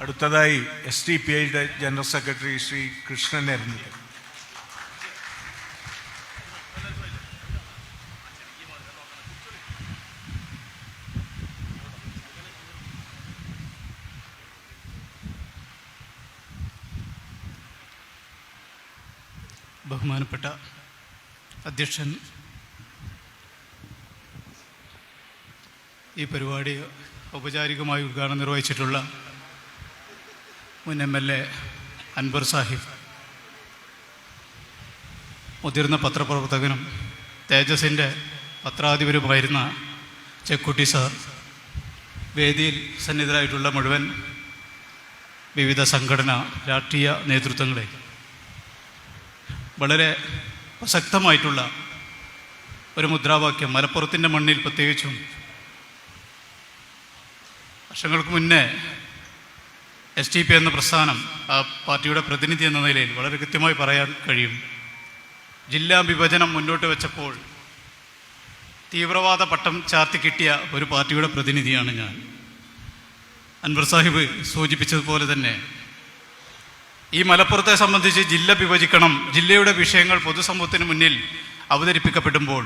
അടുത്തതായി S D P ഐയുടെ general secretary Shri എരഞ്ഞിട്ട് ബഹുമാനപ്പെട്ട അധ്യക്ഷൻ ഈ പരിപാടി ഔപചാരികമായി ഉദ്ഘാടനം നിർവഹിച്ചിട്ടുള്ള മുൻ M L A Anvar Sahib മുതിർന്ന പത്രപ്രവർത്തകനും തേജസിന്റെ പത്രാധിപരുമായിരുന്ന ചെക്കുട്ടി സാർ വേദിയിൽ സന്നിധരായിട്ടുള്ള മുഴുവൻ വിവിധ സംഘടന രാഷ്ട്രീയ നേതൃത്വങ്ങളെ. വളരെ പ്രസക്തമായിട്ടുള്ള ഒരു മുദ്രാവാക്യം മലപ്പുറത്തിന്റെ മണ്ണിൽ പ്രത്യേകിച്ചും വർഷങ്ങൾക്ക് മുന്നേ എസ് ടി പി എന്ന പ്രസ്ഥാനം ആ പാർട്ടിയുടെ പ്രതിനിധി എന്ന നിലയിൽ വളരെ കൃത്യമായി പറയാൻ കഴിയും. ജില്ലാ വിഭജനം മുന്നോട്ട് വെച്ചപ്പോൾ തീവ്രവാദ പട്ടം ചാർത്തി കിട്ടിയ ഒരു പാർട്ടിയുടെ പ്രതിനിധിയാണ് ഞാൻ. അൻവർ സാഹിബ് സൂചിപ്പിച്ചതുപോലെ തന്നെ ഈ മലപ്പുറത്തെ സംബന്ധിച്ച് ജില്ല വിഭജിക്കണം ജില്ലയുടെ വിഷയങ്ങൾ പൊതുസമൂഹത്തിന് മുന്നിൽ അവതരിപ്പിക്കപ്പെടുമ്പോൾ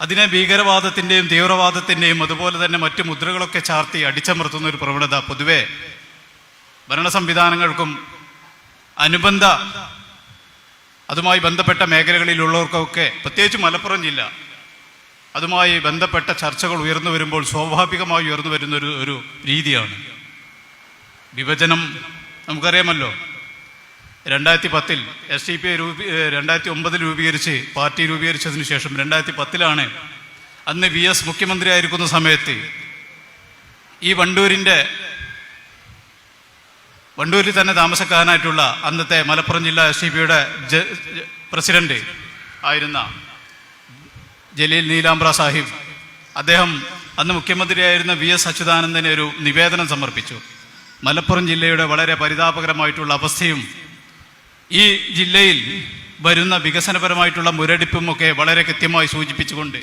അതിനെ ഭീകരവാദത്തിന്റെയും തീവ്രവാദത്തിന്റെയും അതുപോലെ തന്നെ മറ്റു മുദ്രകളൊക്കെ ചാർത്തി അടിച്ചമർത്തുന്ന ഒരു പ്രവണത പൊതുവെ ഭരണ സംവിധാനങ്ങൾക്കും അനുബന്ധ അതുമായി ബന്ധപ്പെട്ട മേഖലകളിലുള്ളവർക്കൊക്കെ പ്രത്യേകിച്ച് മലപ്പുറം ജില്ല അതുമായി ബന്ധപ്പെട്ട ചർച്ചകൾ ഉയർന്നു വരുമ്പോൾ സ്വാഭാവികമായി ഉയർന്നു വരുന്ന ഒരു ഒരു രീതിയാണ്. വിഭജനം നമുക്കറിയാമല്ലോ. രണ്ടായിരത്തി പത്തിൽ എസ് ഡി പി രൂപീ രണ്ടായിരത്തി ഒമ്പതിൽ രൂപീകരിച്ച് പാർട്ടി രൂപീകരിച്ചതിന് ശേഷം രണ്ടായിരത്തി പത്തിലാണ് അന്ന് വി എസ് മുഖ്യമന്ത്രിയായിരിക്കുന്ന സമയത്ത് ഈ വണ്ടൂരിന്റെ വണ്ടൂരിൽ തന്നെ താമസക്കാരനായിട്ടുള്ള അന്നത്തെ മലപ്പുറം ജില്ലാ എസ് ഡി പിയുടെ പ്രസിഡന്റ് ആയിരുന്ന ജലീൽ നീലാംബ്ര സാഹിബ്. അദ്ദേഹം അന്ന് മുഖ്യമന്ത്രിയായിരുന്ന വി എസ് അച്യുതാനന്ദന് ഒരു നിവേദനം സമർപ്പിച്ചു. മലപ്പുറം ജില്ലയുടെ വളരെ പരിതാപകരമായിട്ടുള്ള അവസ്ഥയും ഈ ജില്ലയിൽ വരുന്ന വികസനപരമായിട്ടുള്ള മുരടിപ്പും ഒക്കെ വളരെ കൃത്യമായി സൂചിപ്പിച്ചുകൊണ്ട്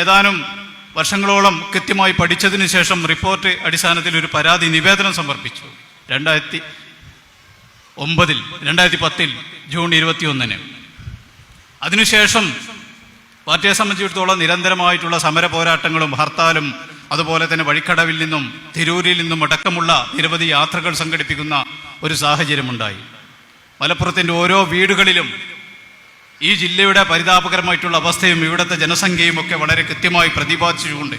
ഏതാനും വർഷങ്ങളോളം കൃത്യമായി പഠിച്ചതിന് ശേഷം റിപ്പോർട്ട് അടിസ്ഥാനത്തിൽ ഒരു പരാതി നിവേദനം സമർപ്പിച്ചു. രണ്ടായിരത്തി ഒമ്പതിൽ രണ്ടായിരത്തി പത്തിൽ ജൂൺ ഇരുപത്തിയൊന്നിന്. അതിനുശേഷം പാർട്ടിയെ സംബന്ധിച്ചിടത്തോളം നിരന്തരമായിട്ടുള്ള സമര പോരാട്ടങ്ങളും ഹർത്താലും അതുപോലെ തന്നെ വഴിക്കടവിൽ നിന്നും തിരൂരിൽ നിന്നും അടക്കമുള്ള നിരവധി യാത്രകൾ സംഘടിപ്പിക്കുന്ന ഒരു സാഹചര്യമുണ്ടായി. മലപ്പുറത്തിന്റെ ഓരോ വീടുകളിലും ഈ ജില്ലയുടെ പരിതാപകരമായിട്ടുള്ള അവസ്ഥയും ഇവിടുത്തെ ജനസംഖ്യയും ഒക്കെ വളരെ കൃത്യമായി പ്രതിപാദിച്ചുകൊണ്ട്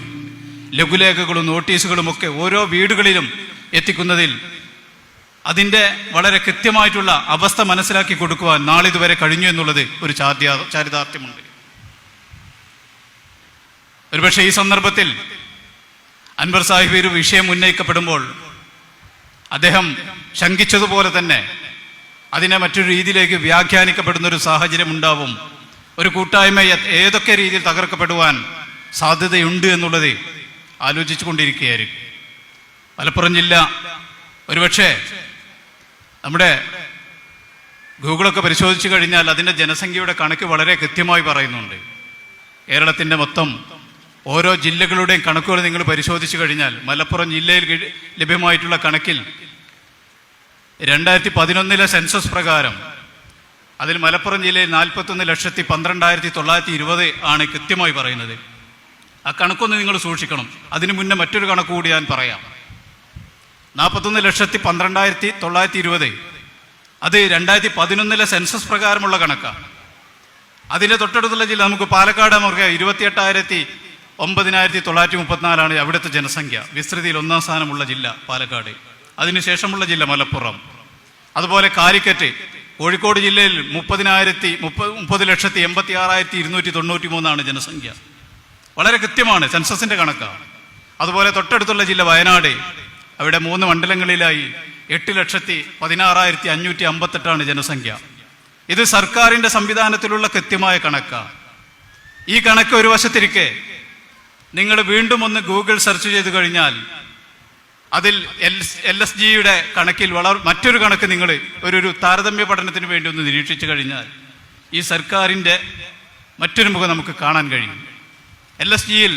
ലഘുലേഖകളും നോട്ടീസുകളും ഒക്കെ ഓരോ വീടുകളിലും എത്തിക്കുന്നതിൽ അതിന്റെ വളരെ കൃത്യമായിട്ടുള്ള അവസ്ഥ മനസ്സിലാക്കി കൊടുക്കുവാൻ നാളിതുവരെ കഴിഞ്ഞു എന്നുള്ളത് ഒരു ചാദ്യ ചാരിതാർത്ഥ്യമുണ്ട്. ഒരുപക്ഷെ ഈ സന്ദർഭത്തിൽ അൻവർ സാഹിബ് ഒരു വിഷയം ഉന്നയിക്കപ്പെടുമ്പോൾ അദ്ദേഹം ശങ്കിച്ചതുപോലെ തന്നെ അതിനെ മറ്റൊരു രീതിയിലേക്ക് വ്യാഖ്യാനിക്കപ്പെടുന്ന ഒരു സാഹചര്യം ഉണ്ടാവും. ഒരു കൂട്ടായ്മ ഏതൊക്കെ രീതിയിൽ തകർക്കപ്പെടുവാൻ സാധ്യതയുണ്ട് എന്നുള്ളത് ആലോചിച്ചു കൊണ്ടിരിക്കുകയായിരിക്കും മലപ്പുറം ജില്ല ഒരുപക്ഷെ നമ്മുടെ ഗൂഗിളൊക്കെ പരിശോധിച്ചു കഴിഞ്ഞാൽ അതിന്റെ ജനസംഖ്യയുടെ കണക്ക് വളരെ കൃത്യമായി പറയുന്നുണ്ട്. കേരളത്തിന്റെ മൊത്തം ഓരോ ജില്ലകളുടെയും കണക്കുകൾ നിങ്ങൾ പരിശോധിച്ചു കഴിഞ്ഞാൽ മലപ്പുറം ജില്ലയിൽ ലഭ്യമായിട്ടുള്ള കണക്കിൽ രണ്ടായിരത്തി പതിനൊന്നിലെ സെൻസസ് പ്രകാരം അതിൽ മലപ്പുറം ജില്ലയിൽ നാൽപ്പത്തൊന്ന് ലക്ഷത്തി പന്ത്രണ്ടായിരത്തി തൊള്ളായിരത്തി ഇരുപത് ആണ് കൃത്യമായി പറയുന്നത്. ആ കണക്കൊന്ന് നിങ്ങൾ സൂക്ഷിക്കണം. അതിനു മുന്നേ മറ്റൊരു കണക്ക് കൂടി ഞാൻ പറയാം. നാൽപ്പത്തൊന്ന് ലക്ഷത്തി പന്ത്രണ്ടായിരത്തി തൊള്ളായിരത്തി ഇരുപത്. അത് രണ്ടായിരത്തി പതിനൊന്നിലെ സെൻസസ് പ്രകാരമുള്ള കണക്കാണ് അതിന്റെ തൊട്ടടുത്തുള്ള ജില്ല നമുക്ക് പാലക്കാട് നമുക്ക് ഇരുപത്തിയെട്ടായിരത്തി ഒമ്പതിനായിരത്തി തൊള്ളായിരത്തി മുപ്പത്തിനാലാണ് അവിടുത്തെ ജനസംഖ്യ. വിസ്തൃതിയിൽ ഒന്നാം സ്ഥാനമുള്ള ജില്ല പാലക്കാട്. അതിനുശേഷമുള്ള ജില്ല മലപ്പുറം. അതുപോലെ കാലിക്കറ്റ് കോഴിക്കോട് ജില്ലയിൽ മുപ്പതിനായിരത്തി മുപ്പത് മുപ്പത് ലക്ഷത്തി എൺപത്തി ആറായിരത്തി ഇരുന്നൂറ്റി തൊണ്ണൂറ്റി മൂന്നാണ് ജനസംഖ്യ. വളരെ കൃത്യമാണ് സെൻസസിന്റെ കണക്കാണ് അതുപോലെ തൊട്ടടുത്തുള്ള ജില്ല വയനാട് അവിടെ മൂന്ന് മണ്ഡലങ്ങളിലായി എട്ട് ലക്ഷത്തി പതിനാറായിരത്തി അഞ്ഞൂറ്റി അമ്പത്തെട്ടാണ് ജനസംഖ്യ. ഇത് സർക്കാരിന്റെ സംവിധാനത്തിലുള്ള കൃത്യമായ കണക്കാണ് ഈ കണക്ക് ഒരു വശത്തിരിക്കെ. നിങ്ങൾ വീണ്ടും ഒന്ന് ഗൂഗിൾ സെർച്ച് ചെയ്ത് കഴിഞ്ഞാൽ അതിൽ എൽ എസ് ജിയുടെ കണക്കിൽ വളർ മറ്റൊരു കണക്ക് നിങ്ങൾ ഒരു ഒരു താരതമ്യ പഠനത്തിന് വേണ്ടി ഒന്ന് നിരീക്ഷിച്ചു കഴിഞ്ഞാൽ ഈ സർക്കാരിന്റെ മറ്റൊരു മുഖം നമുക്ക് കാണാൻ കഴിയും. എൽ എസ് ജിയിൽ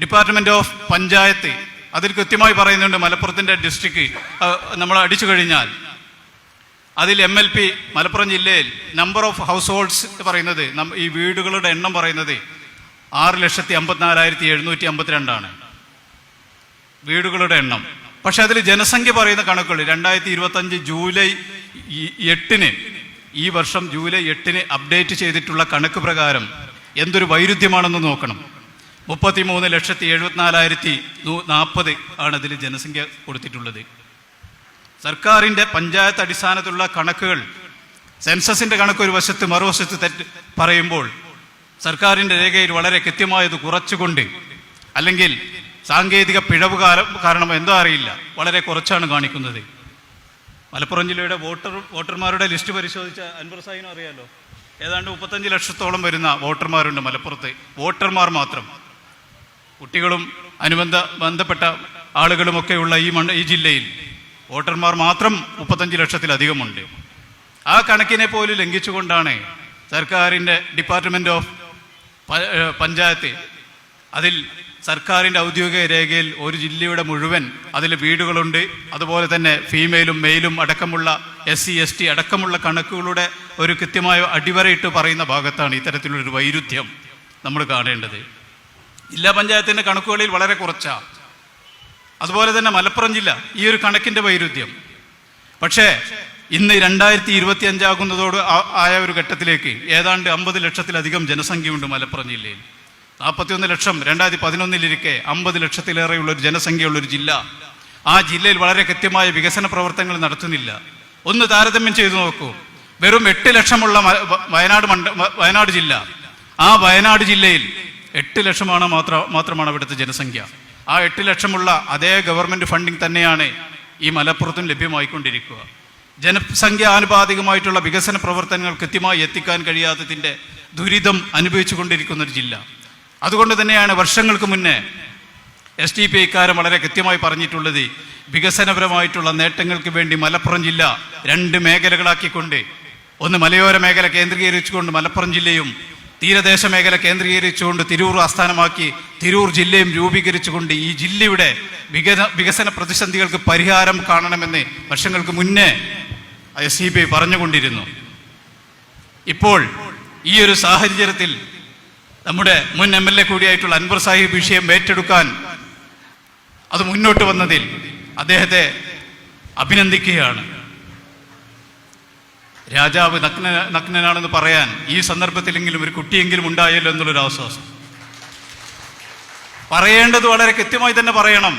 ഡിപ്പാർട്ട്മെന്റ് ഓഫ് പഞ്ചായത്ത് അതിൽ കൃത്യമായി പറയുന്നുണ്ട് മലപ്പുറത്തിന്റെ ഡിസ്ട്രിക്ട് നമ്മൾ അടിച്ചു കഴിഞ്ഞാൽ അതിൽ എം എൽ പി മലപ്പുറം ജില്ലയിൽ നമ്പർ ഓഫ് ഹൗസ് ഹോൾഡ്സ് പറയുന്നത് ഈ വീടുകളുടെ എണ്ണം പറയുന്നത് ആറ് ലക്ഷത്തി അമ്പത്തിനാലായിരത്തി എഴുന്നൂറ്റി അമ്പത്തിരണ്ടാണ്. വീടുകളുടെ എണ്ണം. പക്ഷെ അതിൽ ജനസംഖ്യ പറയുന്ന കണക്കുകൾ രണ്ടായിരത്തി ഇരുപത്തഞ്ച് ജൂലൈ എട്ടിന് ഈ വർഷം ജൂലൈ എട്ടിന് അപ്ഡേറ്റ് ചെയ്തിട്ടുള്ള കണക്ക് പ്രകാരം എന്തൊരു വൈരുദ്ധ്യമാണെന്ന് നോക്കണം. മുപ്പത്തി മൂന്ന് ലക്ഷത്തി എഴുപത്തിനാലായിരത്തി നാൽപ്പത് ആണ് അതിൽ ജനസംഖ്യ കൊടുത്തിട്ടുള്ളത്. സർക്കാരിന്റെ പഞ്ചായത്ത് അടിസ്ഥാനത്തിലുള്ള കണക്കുകൾ സെൻസസിന്റെ കണക്ക് ഒരു വശത്ത് മറുവശത്ത് തെറ്റ് പറയുമ്പോൾ സർക്കാരിന്റെ രേഖയിൽ വളരെ കൃത്യമായത് കുറച്ചുകൊണ്ട് അല്ലെങ്കിൽ സാങ്കേതിക പിഴവ് കാര- കാരണം എന്തോ അറിയില്ല. വളരെ കുറച്ചാണ് കാണിക്കുന്നത്. മലപ്പുറം ജില്ലയുടെ വോട്ടർ വോട്ടർമാരുടെ ലിസ്റ്റ് പരിശോധിച്ച അൻവർ സാഹിനും അറിയാലോ? ഏതാണ്ട് മുപ്പത്തഞ്ച് ലക്ഷത്തോളം വരുന്ന വോട്ടർമാരുണ്ട് മലപ്പുറത്ത്. വോട്ടർമാർ മാത്രം. കുട്ടികളും അനുബന്ധ ബന്ധപ്പെട്ട ആളുകളുമൊക്കെയുള്ള ഈ മണ്ണ് ഈ ജില്ലയിൽ വോട്ടർമാർ മാത്രം മുപ്പത്തഞ്ച് ലക്ഷത്തിലധികമുണ്ട്. ആ കണക്കിനെ പോലും ലംഘിച്ചുകൊണ്ടാണ് സർക്കാരിന്റെ ഡിപ്പാർട്ട്മെന്റ് ഓഫ് പഞ്ചായത്ത് അതിൽ സർക്കാരിന്റെ ഔദ്യോഗിക രേഖയിൽ ഒരു ജില്ലയുടെ മുഴുവൻ അതിൽ വീടുകളുണ്ട്. അതുപോലെ തന്നെ ഫീമെയിലും മെയിലും അടക്കമുള്ള എസ് സി എസ് ടി അടക്കമുള്ള കണക്കുകളുടെ ഒരു കൃത്യമായ അടിവരയിട്ട് പറയുന്ന ഭാഗത്താണ് ഇത്തരത്തിലുള്ളൊരു വൈരുദ്ധ്യം നമ്മൾ കാണേണ്ടത്. ജില്ലാ പഞ്ചായത്തിന്റെ കണക്കുകളിൽ വളരെ കുറച്ചാണ് അതുപോലെ തന്നെ മലപ്പുറം ജില്ല ഈ ഒരു കണക്കിന്റെ വൈരുദ്ധ്യം. പക്ഷേ ഇന്ന് രണ്ടായിരത്തി ഇരുപത്തി അഞ്ചാകുന്നതോട് ആയ ഒരു ഘട്ടത്തിലേക്ക് ഏതാണ്ട് അമ്പത് ലക്ഷത്തിലധികം ജനസംഖ്യയുണ്ട് മലപ്പുറം ജില്ലയിൽ. നാൽപ്പത്തിയൊന്ന് ലക്ഷം രണ്ടായിരത്തി പതിനൊന്നിലിരിക്കെ അമ്പത് ലക്ഷത്തിലേറെയുള്ള ഒരു ജനസംഖ്യയുള്ളൊരു ജില്ല. ആ ജില്ലയിൽ വളരെ കൃത്യമായ വികസന പ്രവർത്തനങ്ങൾ നടത്തുന്നില്ല. ഒന്ന് താരതമ്യം ചെയ്തു നോക്കൂ. വെറും എട്ട് ലക്ഷമുള്ള വയനാട് മണ്ഡ വയനാട് ജില്ല. ആ വയനാട് ജില്ലയിൽ എട്ട് ലക്ഷമാണ് മാത്ര മാത്രമാണ് അവിടുത്തെ ജനസംഖ്യ. ആ എട്ട് ലക്ഷമുള്ള അതേ ഗവൺമെന്റ് ഫണ്ടിങ് തന്നെയാണ് ഈ മലപ്പുറത്തും ലഭ്യമായിക്കൊണ്ടിരിക്കുക. ജനസംഖ്യ ആനുപാതികമായിട്ടുള്ള വികസന പ്രവർത്തനങ്ങൾ കൃത്യമായി എത്തിക്കാൻ കഴിയാത്തതിന്റെ ദുരിതം അനുഭവിച്ചു കൊണ്ടിരിക്കുന്ന ഒരു ജില്ല. അതുകൊണ്ട് തന്നെയാണ് വർഷങ്ങൾക്ക് മുന്നേ എസ് ഡി പി ഐക്കാരൻ വളരെ കൃത്യമായി പറഞ്ഞിട്ടുള്ളത്. വികസനപരമായിട്ടുള്ള നേട്ടങ്ങൾക്ക് വേണ്ടി മലപ്പുറം ജില്ല രണ്ട് മേഖലകളാക്കിക്കൊണ്ട് ഒന്ന് മലയോര മേഖല കേന്ദ്രീകരിച്ചുകൊണ്ട് മലപ്പുറം ജില്ലയും തീരദേശ മേഖല കേന്ദ്രീകരിച്ചുകൊണ്ട് തിരൂർ ആസ്ഥാനമാക്കി തിരൂർ ജില്ലയും രൂപീകരിച്ചുകൊണ്ട് ഈ ജില്ലയുടെ വികസന വികസന പ്രതിസന്ധികൾക്ക് പരിഹാരം കാണണമെന്ന് വർഷങ്ങൾക്ക് മുന്നേ എസ് സി ബി ഐ പറഞ്ഞുകൊണ്ടിരുന്നു. ഇപ്പോൾ ഈ ഒരു സാഹചര്യത്തിൽ നമ്മുടെ മുൻ എം എൽ എ കൂടിയായിട്ടുള്ള അൻവർ സാഹിബ് വിഷയം ഏറ്റെടുക്കാൻ അത് മുന്നോട്ട് വന്നതിൽ അദ്ദേഹത്തെ അഭിനന്ദിക്കുകയാണ്. രാജാവ് നഗ്ന നഗ്നനാണെന്ന് പറയാൻ ഈ സന്ദർഭത്തിലെങ്കിലും ഒരു കുട്ടിയെങ്കിലും ഉണ്ടായല്ലോ എന്നുള്ളൊരു ആശ്വാസം. പറയേണ്ടത് വളരെ കൃത്യമായി തന്നെ പറയണം.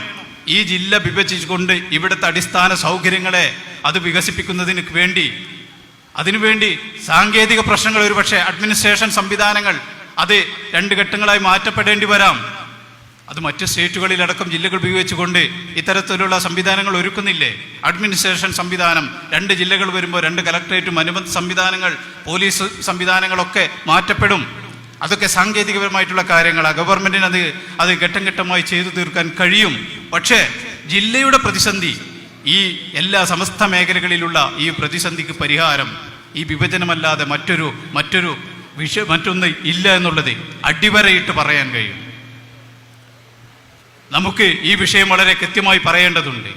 ഈ ജില്ല വിഭജിച്ചുകൊണ്ട് ഇവിടുത്തെ അടിസ്ഥാന സൗകര്യങ്ങളെ അത് വികസിപ്പിക്കുന്നതിന് വേണ്ടി അതിനുവേണ്ടി സാങ്കേതിക പ്രശ്നങ്ങൾ ഒരുപക്ഷെ അഡ്മിനിസ്ട്രേഷൻ സംവിധാനങ്ങൾ അത് രണ്ട് ഘട്ടങ്ങളായി മാറ്റപ്പെടേണ്ടി വരാം. അത് മറ്റ് സ്റ്റേറ്റുകളിലടക്കം ജില്ലകൾ ഉപയോഗിച്ചുകൊണ്ട് ഇത്തരത്തിലുള്ള സംവിധാനങ്ങൾ ഒരുക്കുന്നില്ലേ? അഡ്മിനിസ്ട്രേഷൻ സംവിധാനം രണ്ട് ജില്ലകൾ വരുമ്പോൾ രണ്ട് കലക്ടറേറ്റും അനുബന്ധ സംവിധാനങ്ങൾ പോലീസ് സംവിധാനങ്ങളൊക്കെ മാറ്റപ്പെടും. അതൊക്കെ സാങ്കേതികപരമായിട്ടുള്ള കാര്യങ്ങളാണ് ഗവൺമെന്റിന് അത് അത് ഘട്ടം ഘട്ടമായി ചെയ്തു തീർക്കാൻ കഴിയും. പക്ഷേ ജില്ലയുടെ പ്രതിസന്ധി ഈ എല്ലാ സമസ്ത മേഖലകളിലുള്ള ഈ പ്രതിസന്ധിക്ക് പരിഹാരം ഈ വിഭജനമല്ലാതെ മറ്റൊരു മറ്റൊരു വിഷയം മറ്റൊന്ന് ഇല്ല എന്നുള്ളത് അടിവരയിട്ട് പറയാൻ കഴിയും. നമുക്ക് ഈ വിഷയം വളരെ കൃത്യമായി പറയേണ്ടതുണ്ട്.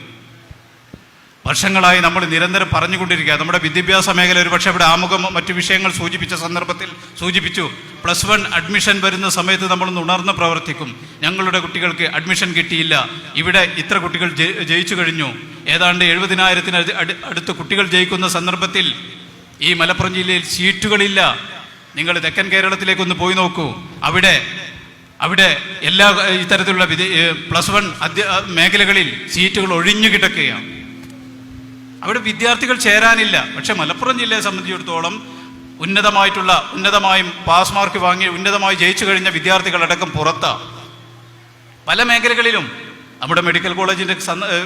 വർഷങ്ങളായി നമ്മൾ നിരന്തരം പറഞ്ഞുകൊണ്ടിരിക്കുക. നമ്മുടെ വിദ്യാഭ്യാസ മേഖല ഒരു പക്ഷേ ഇവിടെ ആമുഖം മറ്റു വിഷയങ്ങൾ സൂചിപ്പിച്ച സന്ദർഭത്തിൽ സൂചിപ്പിച്ചു. പ്ലസ് വൺ അഡ്മിഷൻ വരുന്ന സമയത്ത് നമ്മളൊന്ന് ഉണർന്ന് പ്രവർത്തിക്കും. ഞങ്ങളുടെ കുട്ടികൾക്ക് അഡ്മിഷൻ കിട്ടിയില്ല. ഇവിടെ ഇത്ര കുട്ടികൾ ജയിച്ചു കഴിഞ്ഞു. ഏതാണ്ട് എഴുപതിനായിരത്തിന് അടി- അടി- അടുത്ത് കുട്ടികൾ ജയിക്കുന്ന സന്ദർഭത്തിൽ ഈ മലപ്പുറം ജില്ലയിൽ സീറ്റുകളില്ല. നിങ്ങൾ തെക്കൻ കേരളത്തിലേക്ക് ഒന്ന് പോയി നോക്കൂ. അവിടെ അവിടെ എല്ലാ ഇത്തരത്തിലുള്ള വിദേ- പ്ലസ് വൺ അധ്യ മേഖലകളിൽ സീറ്റുകൾ ഒഴിഞ്ഞു കിടക്കുകയാണ്. അവിടെ വിദ്യാർത്ഥികൾ ചേരാനില്ല. പക്ഷെ മലപ്പുറം ജില്ലയെ സംബന്ധിച്ചിടത്തോളം ഉന്നതമായിട്ടുള്ള ഉന്നതമായി പാസ് മാർക്ക് വാങ്ങി ഉന്നതമായി ജയിച്ചു കഴിഞ്ഞ വിദ്യാർത്ഥികളടക്കം പുറത്താണ് പല മേഖലകളിലും നമ്മുടെ മെഡിക്കൽ കോളേജിന്റെ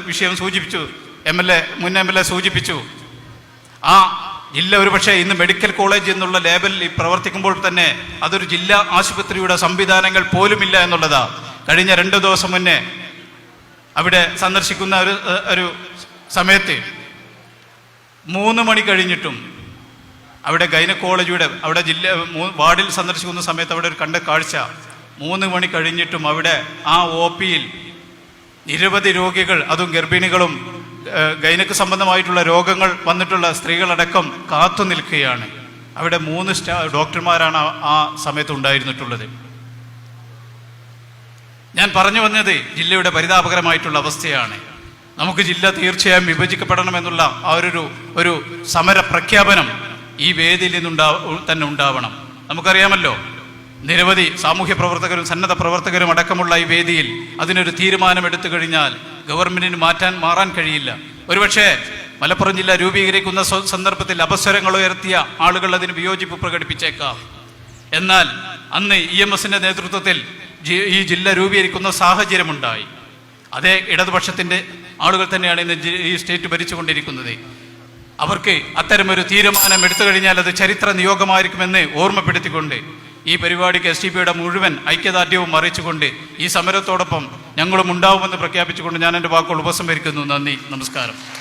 വിഷയം സൂചിപ്പിച്ചു. എം എൽ എ മുൻ എം എൽ എ സൂചിപ്പിച്ചു. ആ ജില്ല ഒരു പക്ഷേ ഇന്ന് മെഡിക്കൽ കോളേജ് എന്നുള്ള ലേബലിൽ പ്രവർത്തിക്കുമ്പോൾ തന്നെ അതൊരു ജില്ലാ ആശുപത്രിയുടെ സംവിധാനങ്ങൾ പോലുമില്ല എന്നുള്ളതാ. കഴിഞ്ഞ രണ്ട് ദിവസം മുന്നേ അവിടെ സന്ദർശിക്കുന്ന ഒരു ഒരു സമയത്ത് മൂന്ന് മണി കഴിഞ്ഞിട്ടും അവിടെ ഗൈനക്കോളജിയുടെ അവിടെ ജില്ല വാർഡിൽ സന്ദർശിക്കുന്ന സമയത്ത് അവിടെ ഒരു കണ്ട കാഴ്ച. മൂന്ന് മണി കഴിഞ്ഞിട്ടും അവിടെ ആ ഒ പിയിൽ നിരവധി രോഗികൾ അതും ഗർഭിണികളും ഗൈനക്ക് സംബന്ധമായിട്ടുള്ള രോഗങ്ങൾ വന്നിട്ടുള്ള സ്ത്രീകളടക്കം കാത്തു നിൽക്കുകയാണ്. അവിടെ മൂന്ന് സ്റ്റാ ഡോക്ടർമാരാണ് ആ- സമയത്ത് ഉണ്ടായിരുന്നിട്ടുള്ളത്. ഞാൻ പറഞ്ഞു വന്നത് ജില്ലയുടെ പരിതാപകരമായിട്ടുള്ള അവസ്ഥയാണ്. നമുക്ക് ജില്ല തീർച്ചയായും വിഭജിക്കപ്പെടണമെന്നുള്ള ആ ഒരു ഒരു സമര പ്രഖ്യാപനം ഈ വേദിയിൽ നിന്നുണ്ടാ തന്നെ ഉണ്ടാവണം. നമുക്കറിയാമല്ലോ നിരവധി സാമൂഹ്യ പ്രവർത്തകരും സന്നദ്ധ പ്രവർത്തകരും അടക്കമുള്ള ഈ വേദിയിൽ അതിനൊരു തീരുമാനം എടുത്തു കഴിഞ്ഞാൽ ഗവൺമെന്റിന് മാറ്റാൻ മാറാൻ കഴിയില്ല. ഒരുപക്ഷെ മലപ്പുറം ജില്ല രൂപീകരിക്കുന്ന സന്ദർഭത്തിൽ അപസ്വരങ്ങൾ ഉയർത്തിയ ആളുകൾ അതിന് വിയോജിപ്പ് പ്രകടിപ്പിച്ചേക്കാം. എന്നാൽ അന്ന് ഇ എം എസിന്റെ നേതൃത്വത്തിൽ ഈ ജില്ല രൂപീകരിക്കുന്ന സാഹചര്യമുണ്ടായി. അതേ ഇടതുപക്ഷത്തിന്റെ ആളുകൾ തന്നെയാണ് ഇന്ന് ഈ സ്റ്റേറ്റ് ഭരിച്ചുകൊണ്ടിരിക്കുന്നത്. അവർക്ക് അത്തരമൊരു തീരുമാനം എടുത്തു കഴിഞ്ഞാൽ അത് ചരിത്ര നിയോഗമായിരിക്കുമെന്ന് ഓർമ്മപ്പെടുത്തിക്കൊണ്ട് ഈ പരിപാടിക്ക് എസ് ടി പിയുടെ മുഴുവൻ ഐക്യദാർഢ്യവും അറിയിച്ചുകൊണ്ട് ഈ സമരത്തോടൊപ്പം ഞങ്ങളും ഉണ്ടാവുമെന്ന് പ്രഖ്യാപിച്ചുകൊണ്ട് ഞാൻ എന്റെ വാക്കുകൾ ഉപസംഹരിക്കുന്നു. നന്ദി. നമസ്കാരം.